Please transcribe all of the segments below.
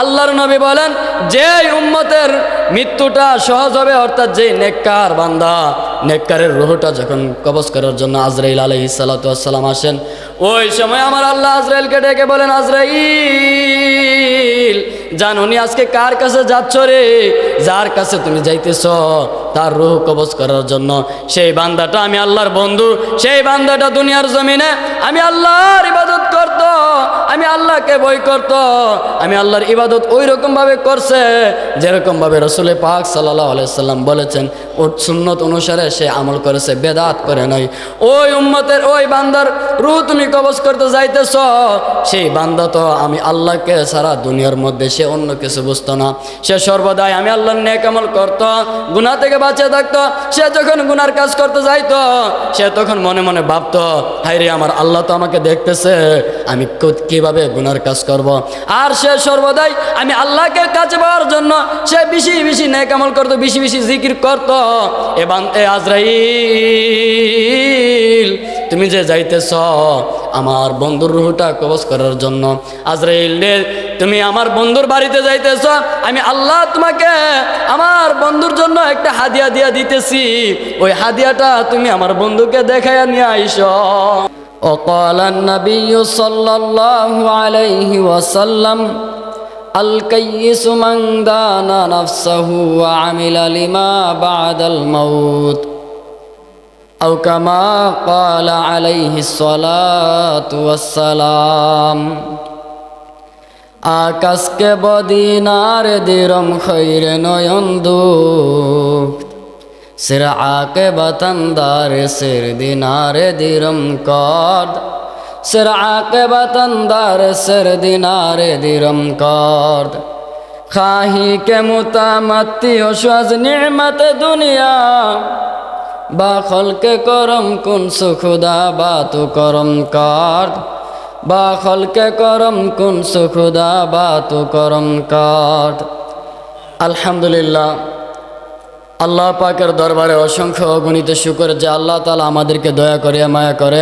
আল্লাহর নবী বলেন যে উম্মতের মৃত্যুটা সহজ হবে, অর্থাৎ যে নেককার বান্দা, নেককারের রুহটা যখন কবজ করার জন্য আজরাইল আলহি সালাতাম আসেন, ওই সময় আমার আল্লাহ আজরাইলকে ডেকে বলেন, আজরাইল জানুনি আজকে কার কাছে যাচ্ছ রে? যার কাছে তুমি যাইতেছ, তার রুহ কবজ করার জন্য। সেই বান্দাটা আমি আল্লাহর বন্ধু, সেই বান্দাটা দুনিয়ার জমিনে, আমি আল্লাহর ইবাদত করত, আমি আল্লাহকে বই করত, আমি আল্লাহর ইবাদত ওই রকম ভাবে করছে যেরকম ভাবে রসুল পাক সাল্লাহ আলাইসাল্লাম বলেছেন, ও সুন্নত অনুসারে সে আমল করেছে, বেদাত করে নয় ওই উম্মতের ওই বান্দার রুহ তুমি কবজ করতে যাইতেছ, সেই বান্দা তো আমি আল্লাহকে সারা দুনিয়ার মধ্যে সে অন্য কিছু বুঝতো না। সে সর্বদাই আমি আল্লাহর নেক আমল করত, গুনাহ থেকে বাঁচিয়ে থাকতো, সে যখন গুনার কাজ করতে যাইতো, সে তখন মনে মনে ভাবতো হাইরে আমার আল্লাহ তো আমাকে দেখতেছে। আমি কীভাবে গুনার কাজ করব। আর সে সর্বদাই আমি আল্লাহকে কাছে পাওয়ার জন্য সে বেশি বেশি নেক আমল করতো, বেশি বেশি জিকির করতো। এবং এ আজরাইল, তুমি যে যাইতেছ আমার বন্ধুর রুহটা কবজ করার জন্য, আজরাইল রে, তুমি আমার বন্ধুর বাড়িতে যাইতেছ, আমি আল্লাহ তোমাকে আমার বন্ধুর জন্য একটা হাদিয়া দিয়া দিতেছি। ওই হাদিয়াটা তুমি আমার বন্ধুকে দেখাইয়া নিয়ে আইস। وقال النبي صلى الله عليه وسلم الكيس من دان نفسه وعمل لما بعد الموت أو كما قال عليه الصلاة والسلام আকাশকে বদিনার দিরম খৈরে নয়ন দুঃখ সির আকে বতন্দার সির দিনারে দিরম কদ। সির আকে বতন্দার সির দিনারে দিরম কদ। খাহি কে মুতামতি ওসাজ নিমত দুনিয়া। বা খলকে করম কুন সুখুদা বা তু করম কর বা খলকে করম কুন সুখুদা বা তু করম কর আলহামদুলিল্লাহ। আল্লাহ পাকের দরবারে অসংখ্য অগণিত শুকর যে আল্লাহ তালা আমাদেরকে দয়া করে মায়া করে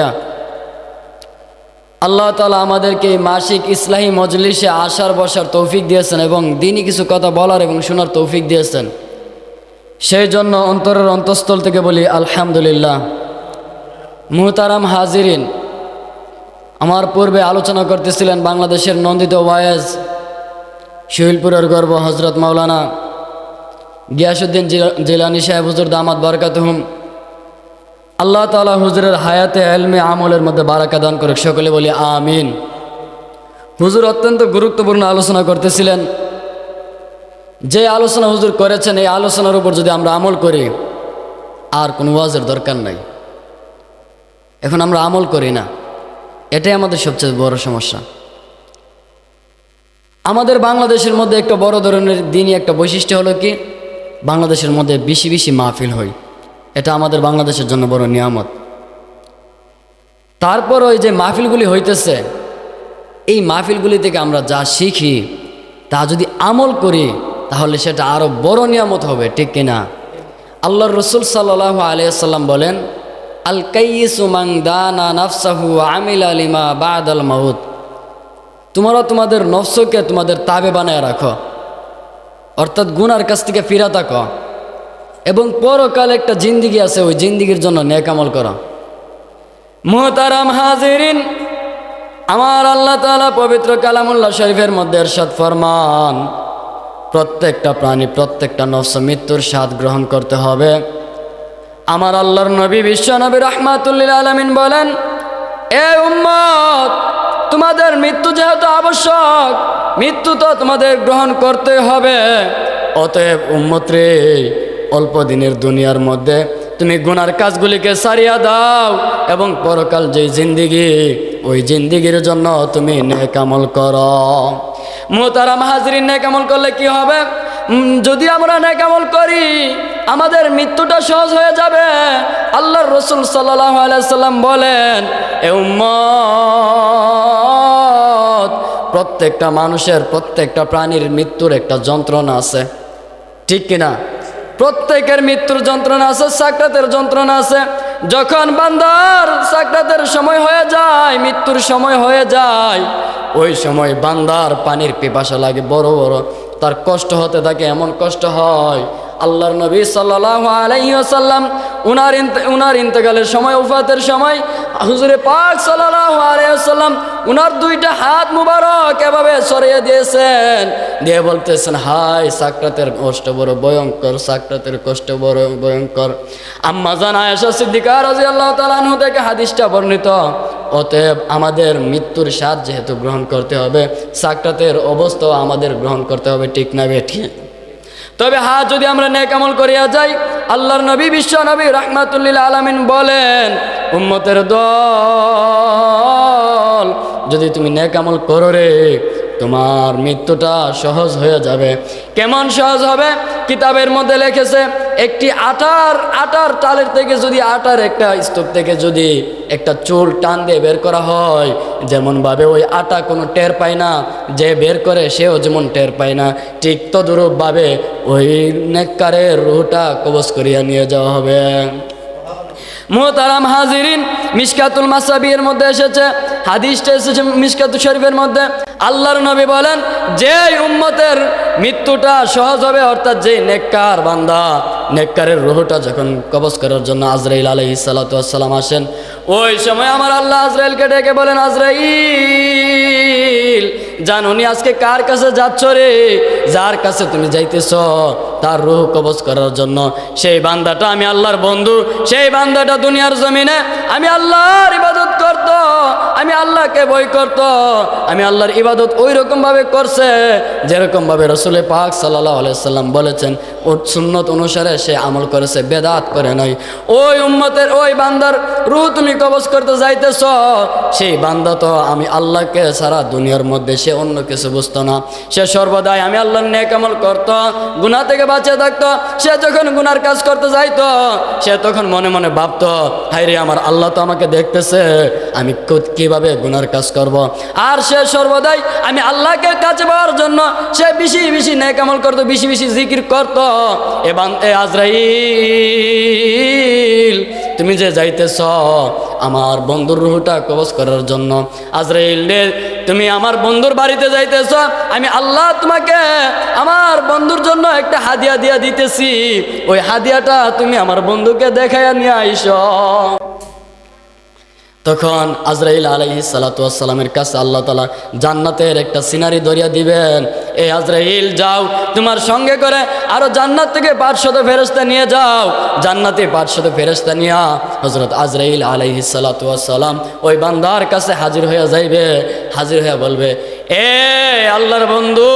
আল্লাহ তালা আমাদেরকে এই মাসিক ইসলাহী মজলিসে আসার বসার তৌফিক দিয়েছেন এবং দিনই কিছু কথা বলার এবং শোনার তৌফিক দিয়েছেন। সেই জন্য অন্তরের অন্তঃস্থল থেকে বলি, আলহামদুলিল্লাহ। মুহতারাম হাজিরিন, আমার পূর্বে আলোচনা করতেছিলেন বাংলাদেশের নন্দিত ওয়ায়েজ শহীলপুরের গর্ব হজরত মাওলানা গিয়াসুদ্দিন জিলা- জিলানি সাহেব, হুজুর দামাত বারকাতহুম। আল্লাহ তালা হুজুরের হায়াতে এলমে আমলের মধ্যে বারাকা দান করে সকলে বলি আমিন। হুজুর অত্যন্ত গুরুত্বপূর্ণ আলোচনা করতেছিলেন। যে আলোচনা হুজুর করেছেন, এই আলোচনার উপর যদি আমরা আমল করি, আর কোনো ওয়াজের দরকার নাই। এখন আমরা আমল করি না। এটাই আমাদের সবচেয়ে বড় সমস্যা। আমাদের বাংলাদেশের মধ্যে একটা বড় ধরনের দিনই একটা বৈশিষ্ট্য হলো কি? বাংলাদেশের মধ্যে বেশি বেশি মাহফিল হয়। এটা আমাদের বাংলাদেশের জন্য বড় নিয়ামত। তারপর ওই যে মাহফিলগুলি হইতেছে, এই মাহফিলগুলি থেকে আমরা যা শিখি, তা যদি আমল করি, তাহলে সেটা আরও বড় নিয়ামত হবে, ঠিক কিনা? আল্লাহর রসুল সাল্লাহ আলিয়াল্লাম বলেন, আল কাইসুমাং দানা আমিল আলিমা বাদ আল মাউত। তোমরা তোমাদের নফসকে তোমাদের তাবে বানায় রাখো। অর্থাৎ গুনার কাছ থেকে ফিরা থাকো এবং পরকাল একটা জিন্দিগি আছে, ওই জিন্দিগির জন্য নেকামল করো। মোহতারাম হাজিরিন, আমার আল্লাহ তাআলা পবিত্র কালামুল্লাহ শরীফের মধ্যে এরশাদ ফরমান, প্রত্যেকটা প্রাণী, প্রত্যেকটা নফস মৃত্যুর স্বাদ গ্রহণ করতে হবে। আমার আল্লাহর নবী বিশ্ব নবী রহমাতুল্লিল আলমিন বলেন, এ উম্মত তোমাদের মৃত্যু যেহেতু আবশ্যক, মৃত্যু তো তোমাদের গ্রহণ করতে হবে। অতএব উম্মত রে অল্প দিনের দুনিয়ার মধ্যে তুমি গুনার কাজগুলিকে সারিয়া দাও এবং পরকাল যে জিন্দিগি, ওই জিন্দিগির জন্য তুমি নেকামল করো। মোতারাম হাজরিন নেকামল করলে কি হবে? যদি আমরা নেকামল করি, আমাদের মৃত্যুটা সহজ হয়ে যাবে। আল্লাহর রসুল সাল্লাহ আলাইসাল্লাম বলেন, এ উম্মত প্রত্যেকটা মানুষের প্রত্যেকটা প্রাণীর মৃত্যুর একটা যন্ত্রণা আছে। ঠিক কিনা? প্রত্যেকের মৃত্যুর যন্ত্রণা আছে, সাকরাতের যন্ত্রণা আছে। যখন বান্দার সাকরাতের সময় হয়ে যায়, মৃত্যুর সময় হয়ে যায়, ওই সময় বান্দার পানির পিপাসা লাগে বড় বড়। তার কষ্ট হতে থাকে, এমন কষ্ট হয়। আল্লাহর নবী সাল্লাহ আলাইসাল্লাম উনার উনার ইন্তকালের সময়, উফাতের সময় হুজুরে পাক আলাইসাল্লাম উনার দুইটা হাত মুবারক এভাবে সরিয়ে দিয়েছেন। দিয়ে বলতেছেন হাই সাকরাতের কষ্ট বড় ভয়ঙ্কর, সাকরাতের কষ্ট বড় ভয়ঙ্কর। আম্মা জান আয়েশা সিদ্দিকা রাজি আল্লাহ তালানহু থেকে হাদিসটা বর্ণিত। অতএব আমাদের মৃত্যুর স্বাদ যেহেতু গ্রহণ করতে হবে, সাকরাতের অবস্থাও আমাদের গ্রহণ করতে হবে, ঠিক না বেঠিক তবে হা যদি আমরা নেক আমল করিয়া যাই, আল্লাহর নবী, বিশ্ব নবী রাহমাতুল্লিল আলামিন বলেন উম্মতের দল। যদি তুমি নেক আমল করো রে, তোমার মৃত্যুটা সহজ হয়ে যাবে। কেমন সহজ হবে? কিতাবের মধ্যে লিখেছে, একটি আটার আটার টালের থেকে যদি আটার একটা স্তূপ থেকে যদি একটা চুল টান দিয়ে বের করা হয়, যেমনভাবে ওই আটা কোনো টের পায় না, যে বের করে সেও যেমন টের পায় না, ঠিক তদুরূপভাবে ওই নেককারের রুহটা কবজ করিয়া নিয়ে যাওয়া হবে। মোহতারাম হাজিরিন মিসকাতুল মাসাবির মধ্যে এসেছে, হাদিসটা এসেছে মিসকাতুল শরীফের মধ্যে। আল্লাহর নবী বলেন যে উম্মতের মৃত্যুটা সহজ হবে, অর্থাৎ যে নেককার বান্দা, নেককারের রুহটা যখন কবজ করার জন্য আজরাইল আলহি সালাতাম আসেন, ওই সময় আমার আল্লাহ আজরাইলকে ডেকে বলেন, আজরাইল জানুনি আজকে কার কাছে যাচ্ছ রে? যার কাছে তুমি যাইতেছ? তার রুহ কবজ করার জন্য। সেই বান্দাটা আমি আল্লাহর বন্ধু, সেই বান্দাটা দুনিয়ার জমিনে আমি আল্লাহর ইবাদত করত, আমি আল্লাহকে বই করত, আমি আল্লাহর ইবাদত ওই রকম ভাবে করছে যেরকমভাবে রসুল পাক সাল্লাহ আলাইসাল্লাম বলেছেন ও সুন্নত অনুসারে সে আমল করেছে, বেদাত করে নাই। ওই উম্মতের ওই বান্দার রু তুমি কবজ করতে যাইতেছ, সেই বান্দা তো আমি আল্লাহকে সারা দুনিয়ার মধ্যে সে অন্য কিছু বুঝতো না। সে সর্বদাই আমি আল্লাহর নেক আমল করত, গুনাহ থেকে বাঁচিয়ে থাকতো, সে যখন গুনার কাজ করতে যাইতো, সে তখন মনে মনে ভাবতো হাইরে আমার আল্লাহ তো আমাকে দেখতেছে, আমি কীভাবে গুনার কাজ করব। আর সে সর্বদাই আমি আল্লাহকে কাছে পাওয়ার জন্য সে বেশি বেশি নেক আমল করতো, বেশি বেশি জিকির করতো। এবং এ আজরাইল, তুমি যে যাইতেছ আমার বন্ধুর রুহটা কবচ করার জন্য, আজরাইল তুমি আমার বন্ধুর বাড়িতে যাইতেছ, আমি আল্লাহ তোমাকে আমার বন্ধুর জন্য একটা হাদিয়া দিয়া দিতেছি। ওই হাদিয়াটা তুমি আমার বন্ধুকে দেখাইয়া নিয়ে আইস। তখন আজরাইল আলহি সালাতামের কাছে আল্লাহ তালা জান্নাতের একটা সিনারি দরিয়া দিবেন, এ আজরাইল, যাও, তোমার সঙ্গে করে আরও জান্নাত থেকে পাঁচশত ফেরস্তা নিয়ে যাও। জান্নাতে পাঁচশত ফেরস্তা নিয়া হজরত আজরাইল আলহি সালাতাম ওই বান্দার কাছে হাজির হয়ে যাইবে। হাজির হয়ে বলবে, এ আল্লাহর বন্ধু,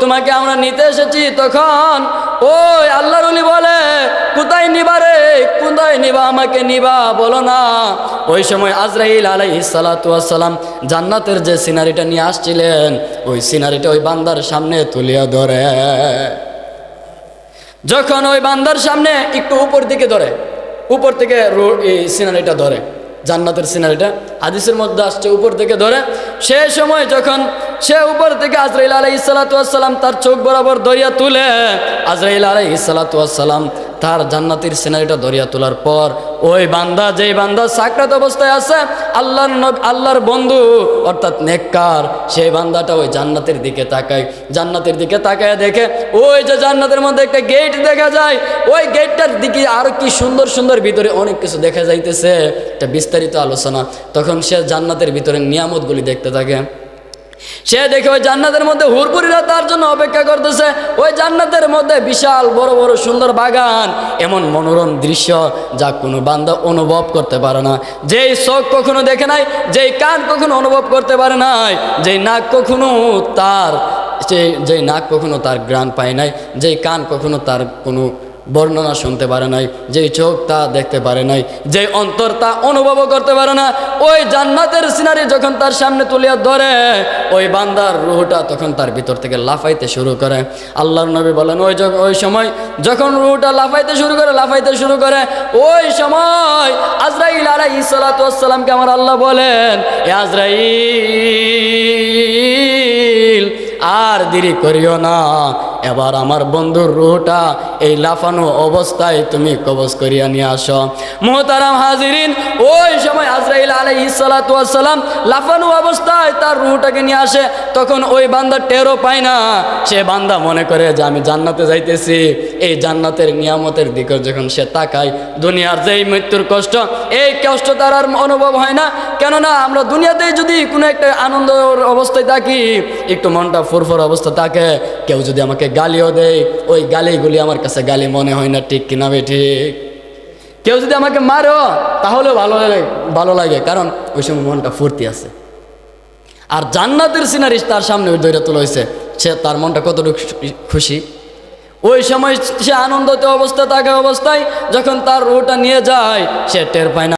তোমাকে আমরা নিতে এসেছি। তখন ওই আল্লাহর উলি বলে কোথায় নিবা রে? কোথায় নিবা? আমাকে নিবা, বলো না। ওই সময় আজরাইল আলাই সালাতাম জান্নাতের যে সিনারিটা নিয়ে আসছিলেন, ওই সিনারিটা ওই বান্দার সামনে তুলিয়া ধরে। যখন ওই বান্দার সামনে একটু উপর দিকে ধরে, উপর থেকে সিনারিটা ধরে, জান্নাতের সিনারিটা, হাদিসের মধ্যে আসছে উপর থেকে ধরে, সে সময় যখন সে উপর থেকে আজরাইল আলাই ইসালাতাম তার চোখ বরাবর দরিয়া তুলে, আজরাইল আলাই ইসালাতাম তার জান্নাতের সিনারিটা দরিয়া তোলার পর, ওই বান্দা যেই বান্দা সাকরাত অবস্থায় আছে, আল্লাহর আল্লাহর বন্ধু, অর্থাৎ নেককার, সেই বান্দাটা ওই জান্নাতের দিকে তাকায়। জান্নাতের দিকে তাকায় দেখে, ওই যে জান্নাতের মধ্যে একটা গেট দেখা যায়, ওই গেটটার দিকে আরও কি সুন্দর সুন্দর ভিতরে অনেক কিছু দেখা যাইতেছে। একটা বিস্তারিত আলোচনা। তখন সে জান্নাতের ভিতরে নিয়ামতগুলি দেখতে থাকে। সে দেখে ওই জান্নাতের মধ্যে হুরপুরিরা তার জন্য অপেক্ষা করতেছে। ওই জান্নাতের মধ্যে বিশাল বড় বড় সুন্দর বাগান, এমন মনোরম দৃশ্য যা কোনো বান্দা অনুভব করতে পারে না। যেই চোখ কখনো দেখে নাই, যেই কান কখনো অনুভব করতে পারে নাই, যেই নাক কখনো তার যে যেই নাক কখনো তার গ্রাণ পায় নাই, যেই কান কখনো তার কোনো বর্ণনা শুনতে পারে নাই, যেই চোখ তা দেখতে পারে নাই যে অন্তর তা অনুভবও করতে পারে না, ওই জান্নাতের সিনারি যখন তার সামনে তুলিয়া ধরে, ওই বান্দার রুহটা তখন তার ভিতর থেকে লাফাইতে শুরু করে। আল্লাহর নবী বলেন, ওই ওই সময় যখন রুহটা লাফাইতে শুরু করে, লাফাইতে শুরু করে, ওই সময় আজরাইল আলাই সালাতামকে আমার আল্লাহ বলেন, এ আজরাইল, আর দেরি করিও না এবার আমার বন্ধুর রুহটা এই লাফানো অবস্থায় তুমি কবজ করিয়া নিয়ে আসো। মোহতারাম হাজিরিন, ওই সময় আজরাইল আলাই সালাম লাফানো অবস্থায় তার রুহটাকে নিয়ে আসে। তখন ওই বান্দা টেরও পায় না। সে বান্দা মনে করে যে আমি জান্নাতে যাইতেছি। এই জান্নাতের নিয়ামতের দিকে যখন সে তাকায়, দুনিয়ার যেই মৃত্যুর কষ্ট, এই কষ্ট তার আর অনুভব হয় না। কেননা আমরা দুনিয়াতে যদি কোনো একটা আনন্দ অবস্থায় থাকি, একটু মনটা ফুরফুর অবস্থা থাকে। কেউ যদি আমাকে গালিও দেয় ওই গালিগুলি আমার কাছে গালি মনে হয় না, ঠিক কিনা ঠিক? কেউ যদি আমাকে মারো, তাহলেও ভালো লাগে ভালো লাগে, কারণ ওই সময় মনটা ফুর্তি আছে। আর জান্নাতের সিনারি তার সামনে ওই দৈরা তোলা হয়েছে সে তার মনটা কতটুকু খুশি? ওই সময় সে আনন্দতে অবস্থা থাকা অবস্থায়, যখন তার রুটা নিয়ে যায়, সে টের পায় না।